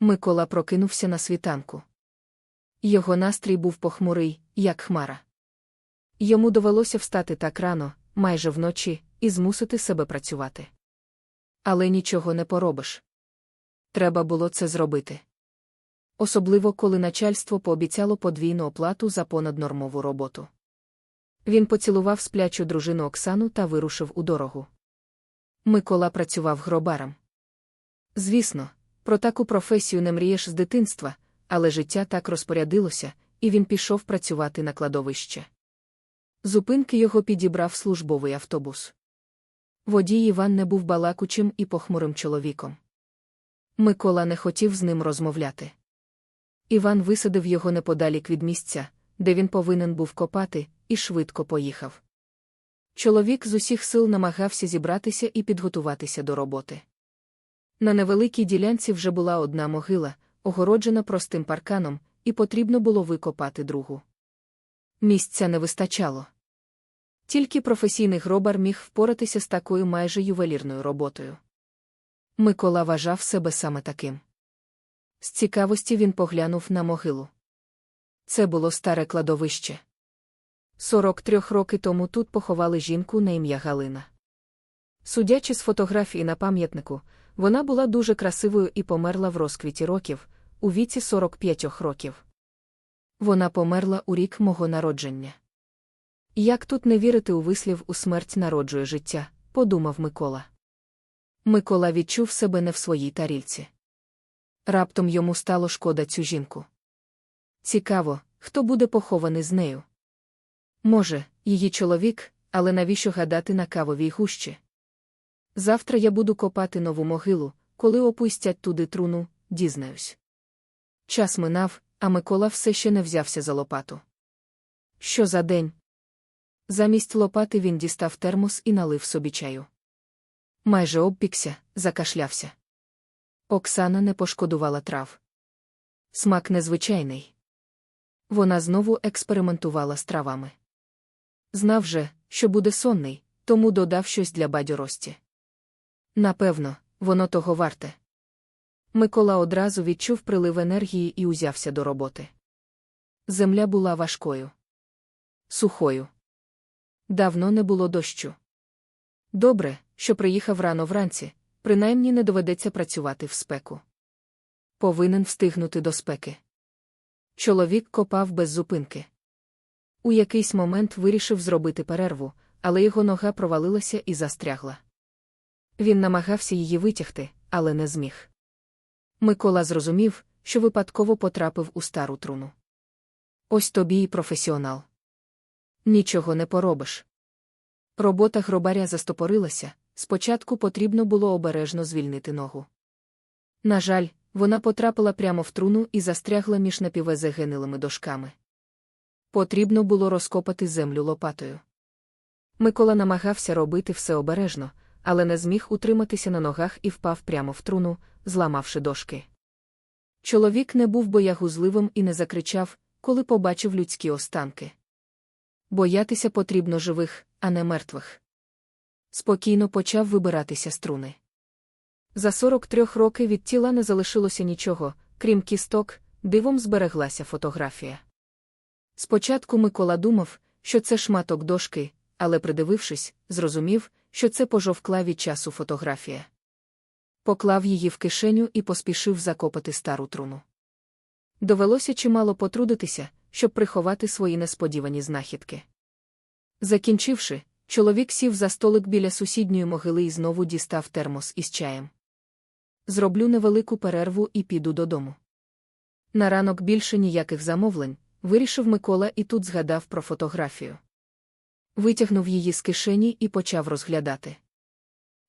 Микола прокинувся на світанку. Його настрій був похмурий, як хмара. Йому довелося встати так рано, майже вночі, і змусити себе працювати. Але нічого не поробиш. Треба було це зробити. Особливо, коли начальство пообіцяло подвійну оплату за понаднормову роботу. Він поцілував сплячу дружину Оксану та вирушив у дорогу. Микола працював гробаром. Звісно, про таку професію не мрієш з дитинства, але життя так розпорядилося, і він пішов працювати на кладовище. Зупинки його підібрав службовий автобус. Водій Іван не був балакучим і похмурим чоловіком. Микола не хотів з ним розмовляти. Іван висадив його неподалік від місця, де він повинен був копати, і швидко поїхав. Чоловік з усіх сил намагався зібратися і підготуватися до роботи. На невеликій ділянці вже була одна могила, огороджена простим парканом, і потрібно було викопати другу. Місця не вистачало. Тільки професійний гробар міг впоратися з такою майже ювелірною роботою. Микола вважав себе саме таким. З цікавості він поглянув на могилу. Це було старе кладовище. 43 роки тому тут поховали жінку на ім'я Галина. Судячи з фотографії на пам'ятнику, вона була дуже красивою і померла в розквіті років, у віці 45 років. Вона померла у рік мого народження. Як тут не вірити у вислів у смерть народжує життя, подумав Микола. Микола відчув себе не в своїй тарільці. Раптом йому стало шкода цю жінку. Цікаво, хто буде похований з нею. Може, її чоловік, але навіщо гадати на кавовій гущі? Завтра я буду копати нову могилу, коли опустять туди труну, дізнаюсь. Час минав, а Микола все ще не взявся за лопату. Що за день? Замість лопати він дістав термос і налив собі чаю. Майже обпікся, закашлявся. Оксана не пошкодувала трав. Смак незвичайний. Вона знову експериментувала з травами. Знав же, що буде сонний, тому додав щось для бадьорості. Напевно, воно того варте. Микола одразу відчув прилив енергії і узявся до роботи. Земля була важкою, сухою. Давно не було дощу. Добре, що приїхав рано вранці, принаймні не доведеться працювати в спеку. Повинен встигнути до спеки. Чоловік копав без зупинки. У якийсь момент вирішив зробити перерву, але його нога провалилася і застрягла. Він намагався її витягти, але не зміг. Микола зрозумів, що випадково потрапив у стару труну. Ось тобі і професіонал. Нічого не поробиш. Робота гробаря застопорилася, спочатку потрібно було обережно звільнити ногу. На жаль, вона потрапила прямо в труну і застрягла між напівезагенилими дошками. Потрібно було розкопати землю лопатою. Микола намагався робити все обережно, але не зміг утриматися на ногах і впав прямо в труну, зламавши дошки. Чоловік не був боягузливим і не закричав, коли побачив людські останки. Боятися потрібно живих, а не мертвих. Спокійно почав вибиратися струни. За 43 роки від тіла не залишилося нічого, крім кісток, дивом збереглася фотографія. Спочатку Микола думав, що це шматок дошки, але, придивившись, зрозумів, що це пожовкла від часу фотографія. Поклав її в кишеню і поспішив закопати стару труну. Довелося чимало потрудитися, щоб приховати свої несподівані знахідки. Закінчивши, чоловік сів за столик біля сусідньої могили і знову дістав термос із чаєм. Зроблю невелику перерву і піду додому. На ранок більше ніяких замовлень, вирішив Микола і тут згадав про фотографію. Витягнув її з кишені і почав розглядати.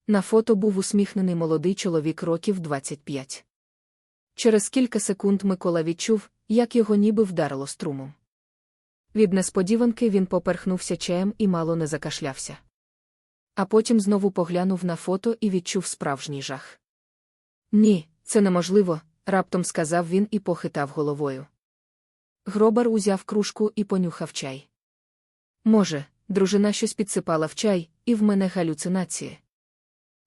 На фото був усміхнений молодий чоловік років 25. Через кілька секунд Микола відчув, як його ніби вдарило струмом. Від несподіванки він поперхнувся чаєм і мало не закашлявся. А потім знову поглянув на фото і відчув справжній жах. Ні, це неможливо, раптом сказав він і похитав головою. Гробар узяв кружку і понюхав чай. Може, дружина щось підсипала в чай, і в мене галюцинації.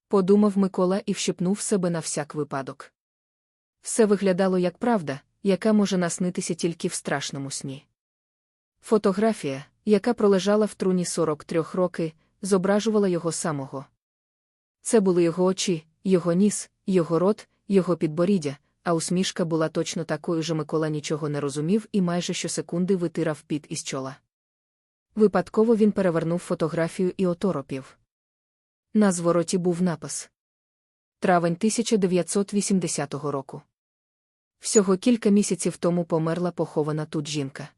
Подумав Микола і вщипнув себе на всяк випадок. Все виглядало як правда, яка може наснитися тільки в страшному сні. Фотографія, яка пролежала в труні 43 роки, зображувала його самого. Це були його очі, його ніс, його рот, його підборіддя, а усмішка була точно такою же Микола нічого не розумів і майже щосекунди витирав під із чола. Випадково він перевернув фотографію і оторопів. На звороті був напис Травень 1980 року. Всього кілька місяців тому померла похована тут жінка.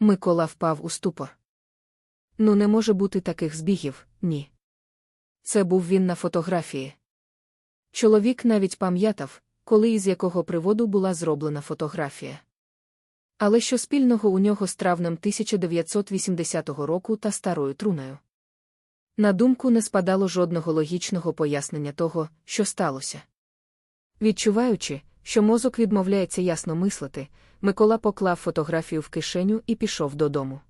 Микола впав у ступор. Ну, не може бути таких збігів, ні. Це був він на фотографії. Чоловік навіть пам'ятав, коли і з якого приводу була зроблена фотографія. Але що спільного у нього з травнем 1980 року та старою труною? На думку не спадало жодного логічного пояснення того, що сталося. Відчуваючи, що мозок відмовляється ясно мислити, Микола поклав фотографію в кишеню і пішов додому.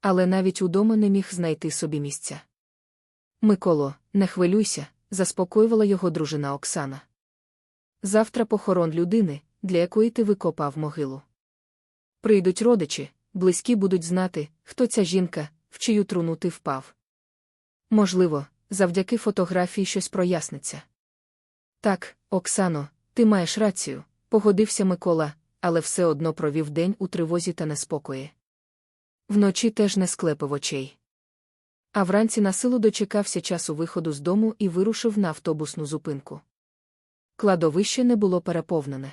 Але навіть удома не міг знайти собі місця. Миколо, не хвилюйся, заспокоювала його дружина Оксана. Завтра похорон людини, для якої ти викопав могилу. Прийдуть родичі, близькі будуть знати, хто ця жінка, в чию труну ти впав. Можливо, завдяки фотографії щось проясниться. Так, Оксано, ти маєш рацію, погодився Микола, але все одно провів день у тривозі та неспокої. Вночі теж не склепив очей. А вранці на силу дочекався часу виходу з дому і вирушив на автобусну зупинку. Кладовище не було переповнене.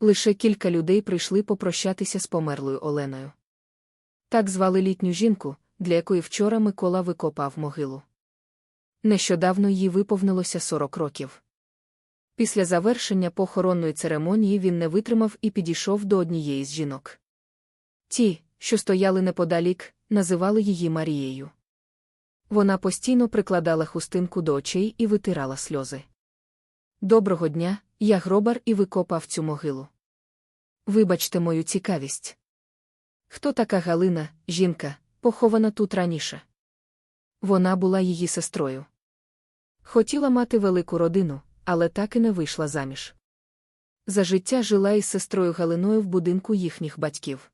Лише кілька людей прийшли попрощатися з померлою Оленою. Так звали літню жінку, для якої вчора Микола викопав могилу. Нещодавно їй виповнилося 40 років. Після завершення похоронної церемонії він не витримав і підійшов до однієї з жінок. Ті, що стояли неподалік, називали її Марією. Вона постійно прикладала хустинку до очей і витирала сльози. Доброго дня, я гробар і викопав цю могилу. Вибачте мою цікавість. Хто така Галина, жінка, похована тут раніше? Вона була її сестрою. Хотіла мати велику родину, але так і не вийшла заміж. За життя жила із сестрою Галиною в будинку їхніх батьків.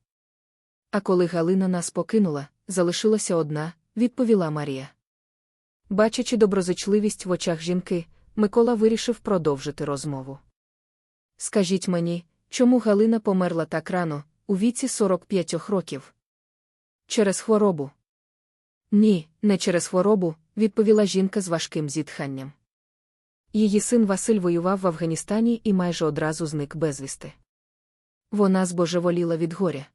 А коли Галина нас покинула, залишилася одна, відповіла Марія. Бачачи доброзичливість в очах жінки, Микола вирішив продовжити розмову. Скажіть мені, чому Галина померла так рано, у віці 45 років? Через хворобу? Ні, не через хворобу, відповіла жінка з важким зітханням. Її син Василь воював в Афганістані і майже одразу зник безвісти. Вона збожеволіла від горя.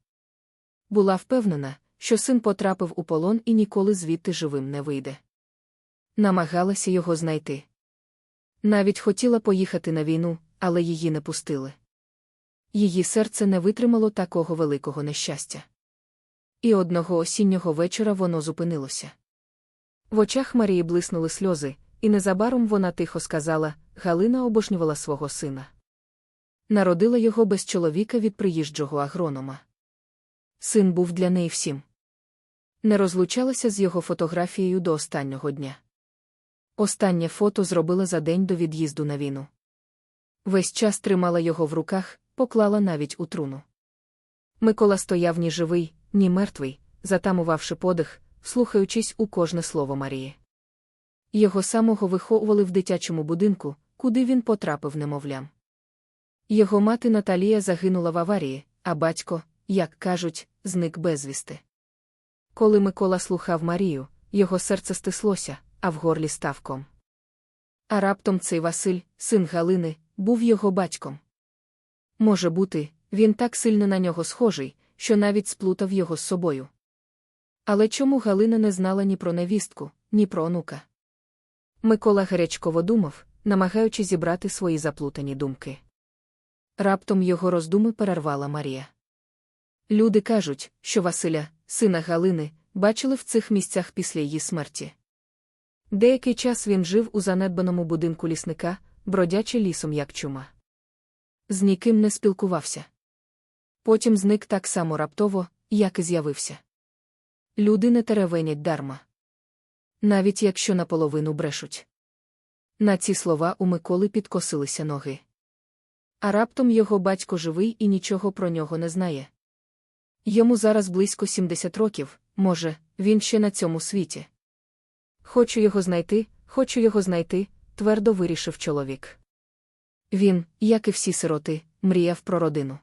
Була впевнена, що син потрапив у полон і ніколи звідти живим не вийде. Намагалася його знайти. Навіть хотіла поїхати на війну, але її не пустили. Її серце не витримало такого великого нещастя. І одного осіннього вечора воно зупинилося. В очах Марії блиснули сльози, і незабаром вона тихо сказала Галина обожнювала свого сина. Народила його без чоловіка від приїжджого агронома. Син був для неї всім. Не розлучалася з його фотографією до останнього дня. Останнє фото зробила за день до від'їзду на війну. Весь час тримала його в руках, поклала навіть у труну. Микола стояв ні живий, ні мертвий, затамувавши подих, слухаючись у кожне слово Марії. Його самого виховували в дитячому будинку, куди він потрапив немовлям. Його мати Наталія загинула в аварії, а батько, як кажуть, зник безвісти. Коли Микола слухав Марію, його серце стислося, а в горлі ставком. А раптом цей Василь, син Галини, був його батьком. Може бути, він так сильно на нього схожий, що навіть сплутав його з собою. Але чому Галина не знала ні про невістку, ні про онука? Микола гарячково думав, намагаючи зібрати свої заплутані думки. Раптом його роздуми перервала Марія. Люди кажуть, що Василя, сина Галини, бачили в цих місцях після її смерті. Деякий час він жив у занедбаному будинку лісника, бродячи лісом як чума. З ніким не спілкувався. Потім зник так само раптово, як і з'явився. Люди не теревенять дарма. Навіть якщо наполовину брешуть. На ці слова у Миколи підкосилися ноги. А раптом його батько живий і нічого про нього не знає. Йому зараз близько 70 років, може, він ще на цьому світі. Хочу його знайти, хочу його знайти, твердо вирішив чоловік. Він, як і всі сироти, мріяв про родину.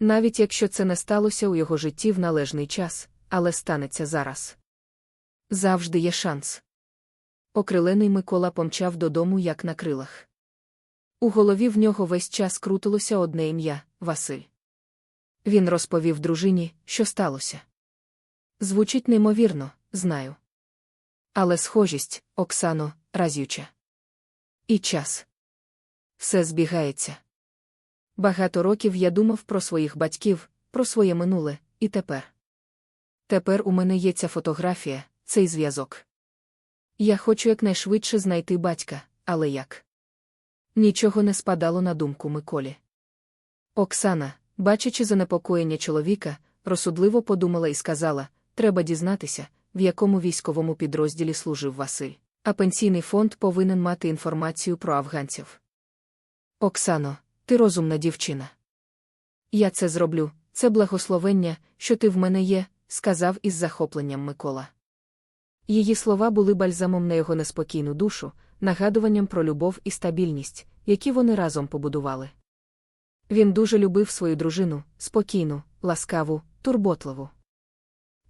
Навіть якщо це не сталося у його житті в належний час, але станеться зараз. Завжди є шанс. Окрилений Микола помчав додому, як на крилах. У голові в нього весь час крутилося одне ім'я Василь. Він розповів дружині, що сталося. Звучить неймовірно, знаю. Але схожість, Оксано, разюча. І час. Все збігається. Багато років я думав про своїх батьків, про своє минуле, і тепер. Тепер у мене є ця фотографія, цей зв'язок. Я хочу якнайшвидше знайти батька, але як? Нічого не спадало на думку Миколі. Оксана, бачачи занепокоєння чоловіка, розсудливо подумала і сказала: треба дізнатися, в якому військовому підрозділі служив Василь, а пенсійний фонд повинен мати інформацію про афганців. Оксано, ти розумна дівчина. Я це зроблю, це благословення, що ти в мене є, сказав із захопленням Микола. Її слова були бальзамом на його неспокійну душу, нагадуванням про любов і стабільність, які вони разом побудували. Він дуже любив свою дружину, спокійну, ласкаву, турботливу.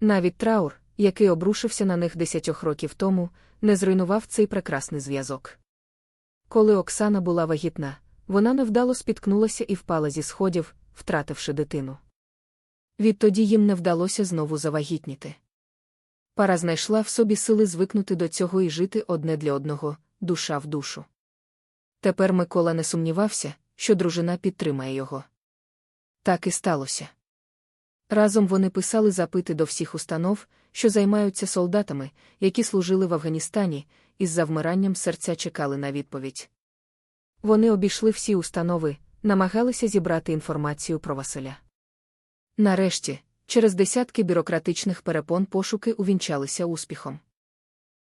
Навіть траур, який обрушився на них десятьох років тому, не зруйнував цей прекрасний зв'язок. Коли Оксана була вагітна, вона невдало спіткнулася і впала зі сходів, втративши дитину. Відтоді їм не вдалося знову завагітніти. Пара знайшла в собі сили звикнути до цього і жити одне для одного, душа в душу. Тепер Микола не сумнівався, що дружина підтримає його. Так і сталося. Разом вони писали запити до всіх установ, що займаються солдатами, які служили в Афганістані, і з завмиранням серця чекали на відповідь. Вони обійшли всі установи, намагалися зібрати інформацію про Василя. Нарешті, через десятки бюрократичних перепон пошуки увінчалися успіхом.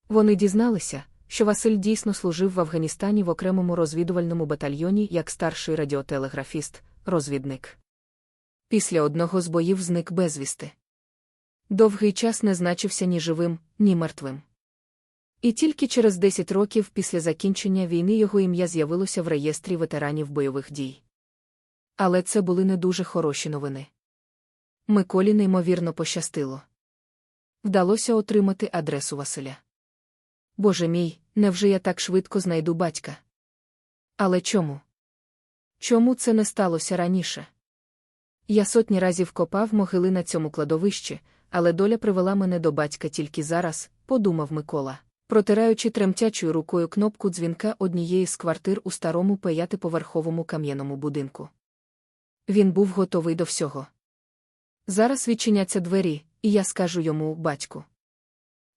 Вони дізналися, що Василь дійсно служив в Афганістані в окремому розвідувальному батальйоні як старший радіотелеграфіст, розвідник. Після одного з боїв зник безвісти. Довгий час не значився ні живим, ні мертвим. І тільки через 10 років після закінчення війни його ім'я з'явилося в реєстрі ветеранів бойових дій. Але це були не дуже хороші новини. Миколі неймовірно пощастило. Вдалося отримати адресу Василя. Боже мій, невже я так швидко знайду батька? Але чому? Чому це не сталося раніше? Я сотні разів копав могили на цьому кладовищі, але доля привела мене до батька тільки зараз, подумав Микола, протираючи тремтячою рукою кнопку дзвінка однієї з квартир у старому п'ятиповерховому кам'яному будинку. Він був готовий до всього. Зараз відчиняться двері, і я скажу йому батьку.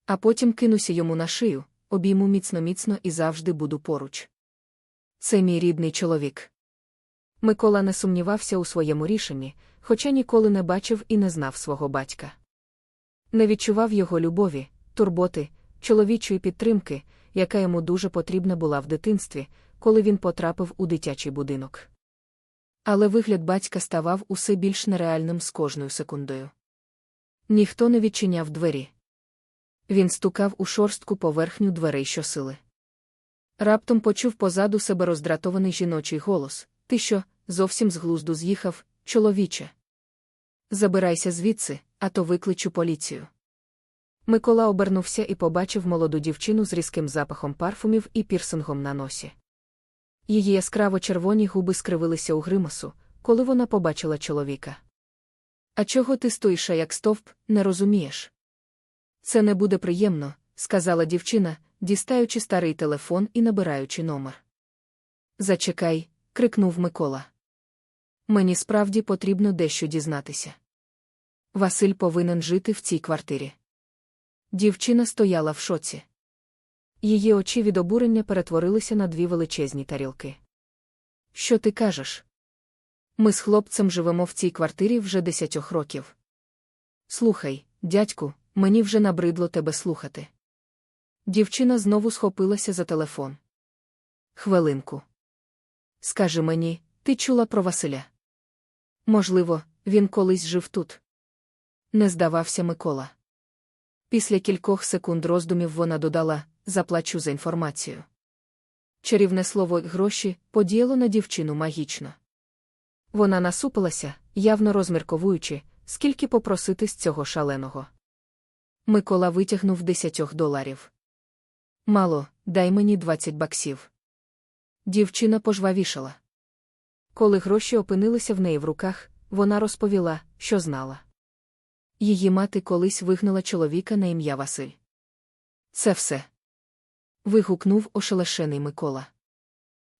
А потім кинуся йому на шию, обійму міцно-міцно і завжди буду поруч. Це мій рідний чоловік. Микола не сумнівався у своєму рішенні, хоча ніколи не бачив і не знав свого батька. Не відчував його любові, турботи, чоловічої підтримки, яка йому дуже потрібна була в дитинстві, коли він потрапив у дитячий будинок. Але вигляд батька ставав усе більш нереальним з кожною секундою. Ніхто не відчиняв двері. Він стукав у шорстку поверхню дверей щосили. Раптом почув позаду себе роздратований жіночий голос Ти що, зовсім з глузду з'їхав, чоловіче? Забирайся звідси, а то викличу поліцію. Микола обернувся і побачив молоду дівчину з різким запахом парфумів і пірсингом на носі. Її яскраво червоні губи скривилися у гримасу, коли вона побачила чоловіка. А чого ти стоїш, як стовп, не розумієш? Це не буде приємно, сказала дівчина, дістаючи старий телефон і набираючи номер. Зачекай, крикнув Микола. Мені справді потрібно дещо дізнатися. Василь повинен жити в цій квартирі. Дівчина стояла в шоці. Її очі від обурення перетворилися на дві величезні тарілки. Що ти кажеш? Ми з хлопцем живемо в цій квартирі вже десятьох років. Слухай, дядьку, мені вже набридло тебе слухати. Дівчина знову схопилася за телефон. Хвилинку. Скажи мені, Ти чула про Василя? Можливо, він колись жив тут. Не здавався Микола. Після кількох секунд роздумів вона додала заплачу за інформацію. Чарівне слово гроші подіяло на дівчину магічно. Вона насупилася, явно розмірковуючи, скільки попросити з цього шаленого. Микола витягнув десятьох доларів. Мало, дай мені двадцять баксів. Дівчина пожвавішала. Коли гроші опинилися в неї в руках, вона розповіла, що знала. Її мати колись вигнала чоловіка на ім'я Василь. Це все. вигукнув ошелешений Микола.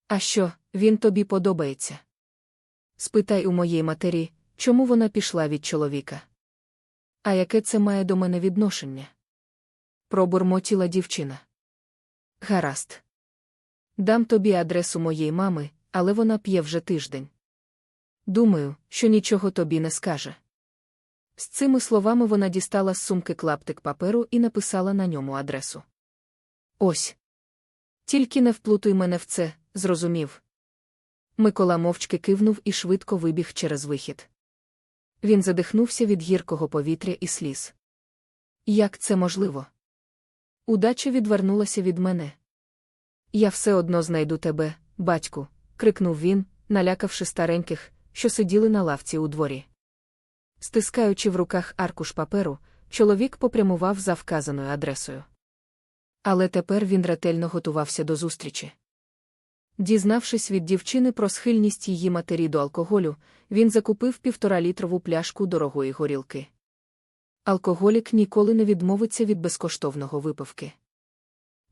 А що, він тобі подобається? Спитай у моєї матері, чому вона пішла від чоловіка. А яке це має до мене відношення? Пробурмотіла дівчина. Гаразд. Дам тобі адресу моєї мами, але вона п'є вже тиждень. Думаю, що нічого тобі не скаже. З цими словами вона дістала з сумки клаптик паперу і написала на ньому адресу. Ось. Тільки не вплутуй мене в це, зрозумів. Микола мовчки кивнув і швидко вибіг через вихід. Він задихнувся від гіркого повітря і сліз. Як це можливо? Удача відвернулася від мене. Я все одно знайду тебе, батьку, крикнув він, налякавши стареньких, що сиділи на лавці у дворі. Стискаючи в руках аркуш паперу, чоловік попрямував за вказаною адресою. Але тепер він ретельно готувався до зустрічі. Дізнавшись від дівчини про схильність її матері до алкоголю, він закупив півторалітрову пляшку дорогої горілки. Алкоголік ніколи не відмовиться від безкоштовного випивки.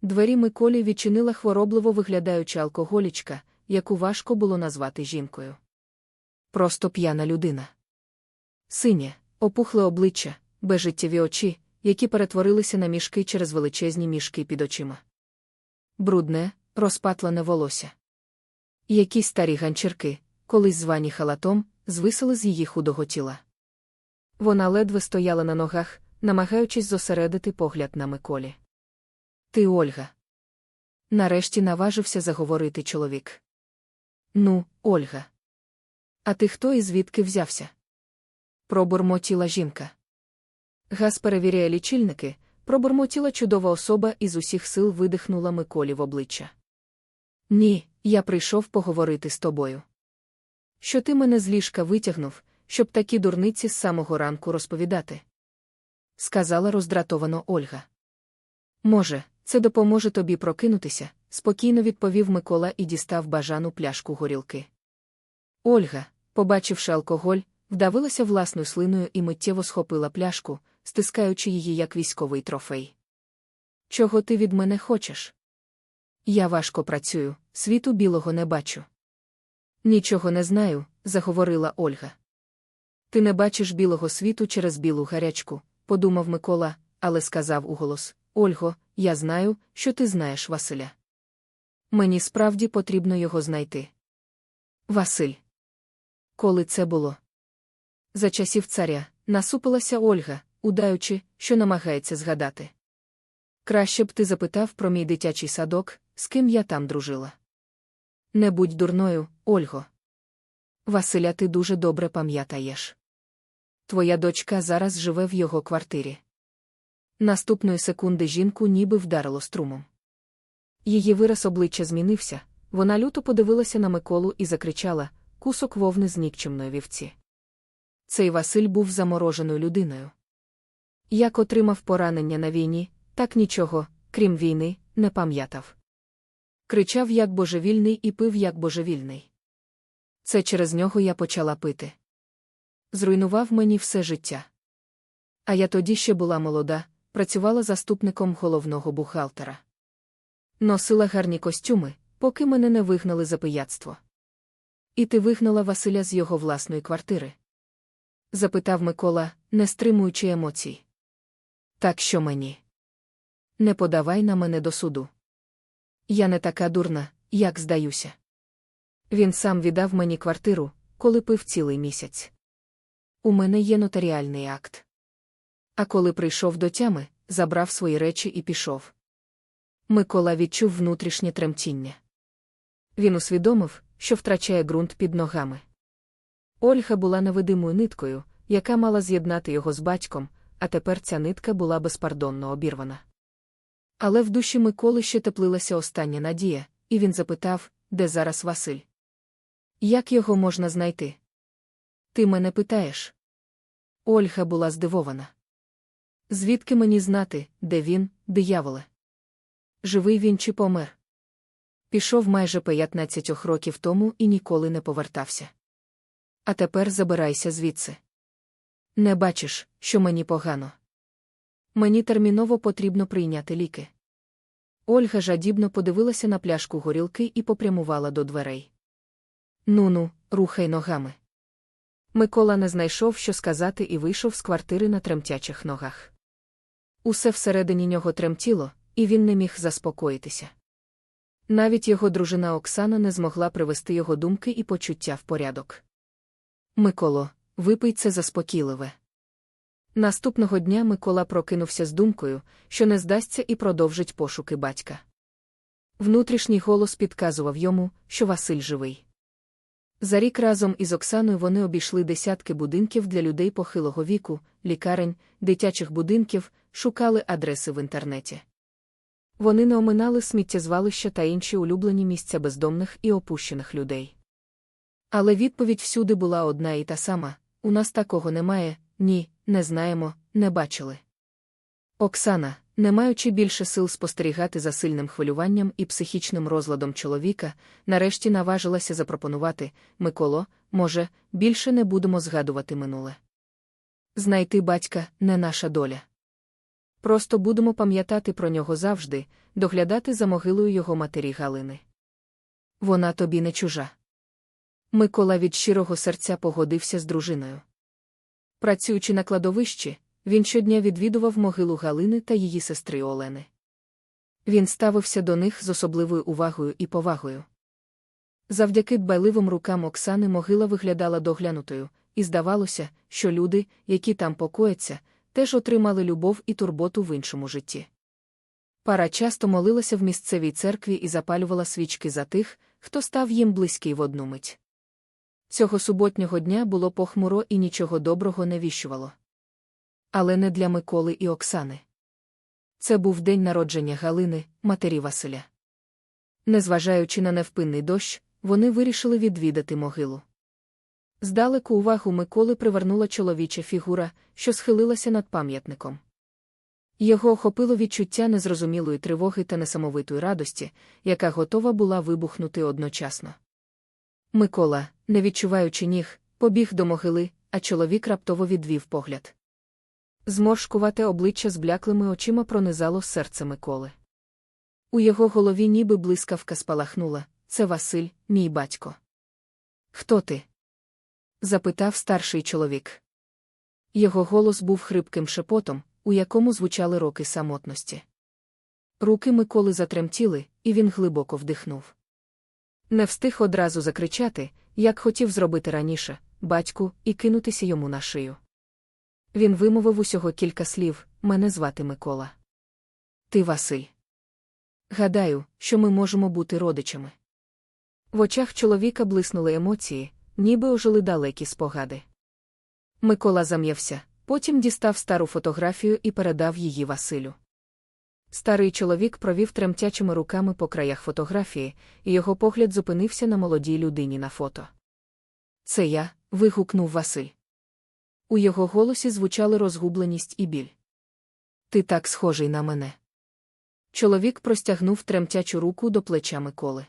Двері Миколі відчинила хворобливо виглядаюча алкоголічка, яку важко було назвати жінкою. Просто п'яна людина. Синє, опухле обличчя, безжиттєві очі, які перетворилися на мішки через величезні мішки під очима. Брудне, розпатлене волосся. Якісь старі ганчірки, колись звані халатом, звисили з її худого тіла. Вона ледве стояла на ногах, намагаючись зосередити погляд на Миколі. Ти Ольга. Нарешті наважився заговорити чоловік. Ну, Ольга. А ти хто і звідки взявся? Пробурмотіла жінка. Газ перевіряє лічильники, пробурмотіла чудова особа і з усіх сил видихнула Миколі в обличчя. Ні, я прийшов поговорити з тобою. Що ти мене з ліжка витягнув, щоб такі дурниці з самого ранку розповідати? сказала роздратовано Ольга. Може, це допоможе тобі прокинутися, спокійно відповів Микола і дістав бажану пляшку горілки. Ольга, побачивши алкоголь, вдавилася власною слиною і миттєво схопила пляшку, стискаючи її як військовий трофей. Чого ти від мене хочеш? Я важко працюю, світу білого не бачу. Нічого не знаю, заговорила Ольга. Ти не бачиш білого світу через білу гарячку, подумав Микола, але сказав уголос Ольго, я знаю, що ти знаєш Василя. Мені справді потрібно його знайти. Василь. Коли це було? За часів царя насупилася Ольга, удаючи, що намагається згадати. Краще б ти запитав про мій дитячий садок, з ким я там дружила. Не будь дурною, Ольго. Василя, ти дуже добре пам'ятаєш. Твоя дочка зараз живе в його квартирі. Наступної секунди жінку ніби вдарило струмом. Її вираз обличчя змінився, вона люто подивилася на Миколу і закричала кусок вовни з нікчемної вівці. Цей Василь був замороженою людиною. Як отримав поранення на війні, так нічого, крім війни, не пам'ятав. Кричав як божевільний і пив як божевільний. Це через нього я почала пити. Зруйнував мені все життя. А я тоді ще була молода, працювала заступником головного бухгалтера. Носила гарні костюми, поки мене не вигнали за пияцтво. І ти вигнала Василя з його власної квартири? запитав Микола, не стримуючи емоцій. Так що мені? Не подавай на мене до суду. Я не така дурна, як здаюся. Він сам віддав мені квартиру, коли пив цілий місяць. У мене є нотаріальний акт. А коли прийшов до тями, забрав свої речі і пішов. Микола відчув внутрішнє тремтіння. Він усвідомив, що втрачає ґрунт під ногами. Ольга була невидимою ниткою, яка мала з'єднати його з батьком, а тепер ця нитка була безпардонно обірвана. Але в душі Миколи ще теплилася остання надія, і він запитав, де зараз Василь. Як його можна знайти? Ти мене питаєш? Ольга була здивована. Звідки мені знати, де він, дияволе? Живий він чи помер? Пішов майже 15 років тому і ніколи не повертався. А тепер забирайся звідси. Не бачиш, що мені погано. Мені терміново потрібно прийняти ліки. Ольга жадібно подивилася на пляшку горілки і попрямувала до дверей. Ну ну, рухай ногами. Микола не знайшов, що сказати, і вийшов з квартири на тремтячих ногах. Усе всередині нього тремтіло, і він не міг заспокоїтися. Навіть його дружина Оксана не змогла привести його думки і почуття в порядок. Миколо, випий це заспокійливе. Наступного дня Микола прокинувся з думкою, що не здасться і продовжить пошуки батька. Внутрішній голос підказував йому, що Василь живий. За рік разом із Оксаною вони обійшли десятки будинків для людей похилого віку, лікарень, дитячих будинків, шукали адреси в інтернеті. Вони не оминали сміттєзвалища та інші улюблені місця бездомних і опущених людей. Але відповідь всюди була одна і та сама у нас такого немає, ні, не знаємо, не бачили. Оксана, не маючи більше сил спостерігати за сильним хвилюванням і психічним розладом чоловіка, нарешті наважилася запропонувати Миколо, може, більше не будемо згадувати минуле. Знайти батька не наша доля. Просто будемо пам'ятати про нього завжди, доглядати за могилою його матері Галини. Вона тобі не чужа. Микола від щирого серця погодився з дружиною. Працюючи на кладовищі, він щодня відвідував могилу Галини та її сестри Олени. Він ставився до них з особливою увагою і повагою. Завдяки дбайливим рукам Оксани могила виглядала доглянутою, і здавалося, що люди, які там покояться, теж отримали любов і турботу в іншому житті. Пара часто молилася в місцевій церкві і запалювала свічки за тих, хто став їм близький в одну мить. Цього суботнього дня було похмуро і нічого доброго не віщувало. Але не для Миколи і Оксани. Це був день народження Галини, матері Василя. Незважаючи на невпинний дощ, вони вирішили відвідати могилу. Здалеку увагу Миколи привернула чоловіча фігура, що схилилася над пам'ятником. Його охопило відчуття незрозумілої тривоги та несамовитої радості, яка готова була вибухнути одночасно. Микола, не відчуваючи ніг, побіг до могили, а чоловік раптово відвів погляд. Зморшкувате обличчя з бляклими очима пронизало серце Миколи. У його голові ніби блискавка спалахнула це Василь, мій батько. Хто ти? Запитав старший чоловік. Його голос був хрипким шепотом, у якому звучали роки самотності. Руки Миколи затремтіли, і він глибоко вдихнув. Не встиг одразу закричати, як хотів зробити раніше, батьку, і кинутися йому на шию. Він вимовив усього кілька слів мене звати Микола. Ти Василь. Гадаю, що ми можемо бути родичами. В очах чоловіка блиснули емоції, ніби ожили далекі спогади. Микола зам'явся, потім дістав стару фотографію і передав її Василю. Старий чоловік провів тремтячими руками по краях фотографії, і його погляд зупинився на молодій людині на фото. Це я. вигукнув Василь. У його голосі звучали розгубленість і біль. Ти так схожий на мене. Чоловік простягнув тремтячу руку до плеча Миколи.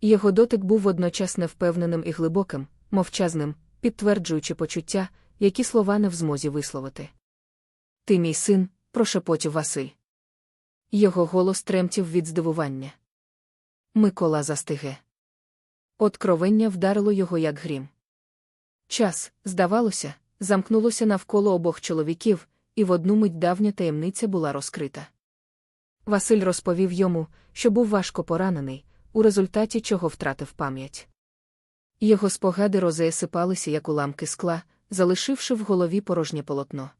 Його дотик був водночас невпевненим і глибоким, мовчазним, підтверджуючи почуття, які слова не в змозі висловити. Ти мій син, прошепотів Василь. Його голос тремтів від здивування. Микола застиге. Откровення вдарило його, як грім. Час, здавалося, замкнулося навколо обох чоловіків, і в одну мить давня таємниця була розкрита. Василь розповів йому, що був важко поранений, у результаті чого втратив пам'ять. Його спогади розеясипалися, як уламки скла, залишивши в голові порожнє полотно.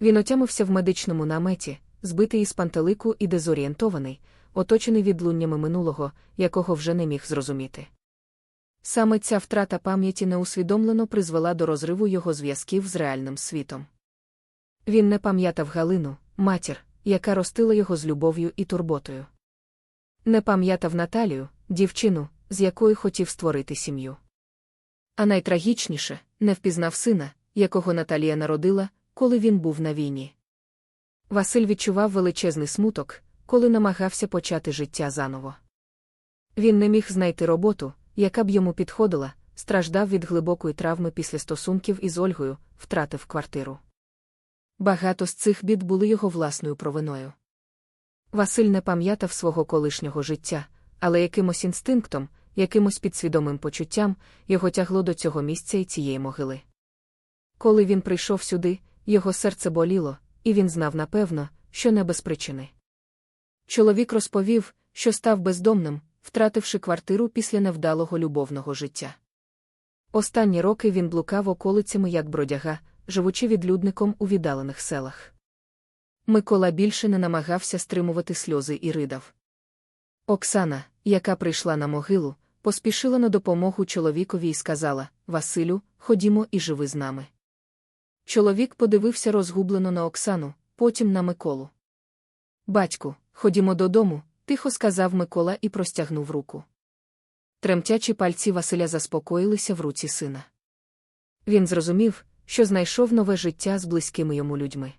Він отямився в медичному наметі, збитий із пантелику і дезорієнтований, оточений відлуннями минулого, якого вже не міг зрозуміти. Саме ця втрата пам'яті неусвідомлено призвела до розриву його зв'язків з реальним світом. Він не пам'ятав Галину, матір, яка ростила його з любов'ю і турботою. Не пам'ятав Наталію, дівчину, з якою хотів створити сім'ю. А найтрагічніше, не впізнав сина, якого Наталія народила, коли він був на війні. Василь відчував величезний смуток, коли намагався почати життя заново. Він не міг знайти роботу, яка б йому підходила, страждав від глибокої травми після стосунків із Ольгою, втратив квартиру. Багато з цих бід були його власною провиною. Василь не пам'ятав свого колишнього життя, але якимось інстинктом, якимось підсвідомим почуттям його тягло до цього місця і цієї могили. Коли він прийшов сюди, його серце боліло, і він знав напевно, що не без причини. Чоловік розповів, що став бездомним, втративши квартиру після невдалого любовного життя. Останні роки він блукав околицями як бродяга, живучи відлюдником у віддалених селах. Микола більше не намагався стримувати сльози і ридав. Оксана, яка прийшла на могилу, поспішила на допомогу чоловікові і сказала Василю, ходімо і живи з нами. Чоловік подивився розгублено на Оксану, потім на Миколу. Батьку, ходімо додому, тихо сказав Микола і простягнув руку. Тремтячі пальці Василя заспокоїлися в руці сина. Він зрозумів, що знайшов нове життя з близькими йому людьми.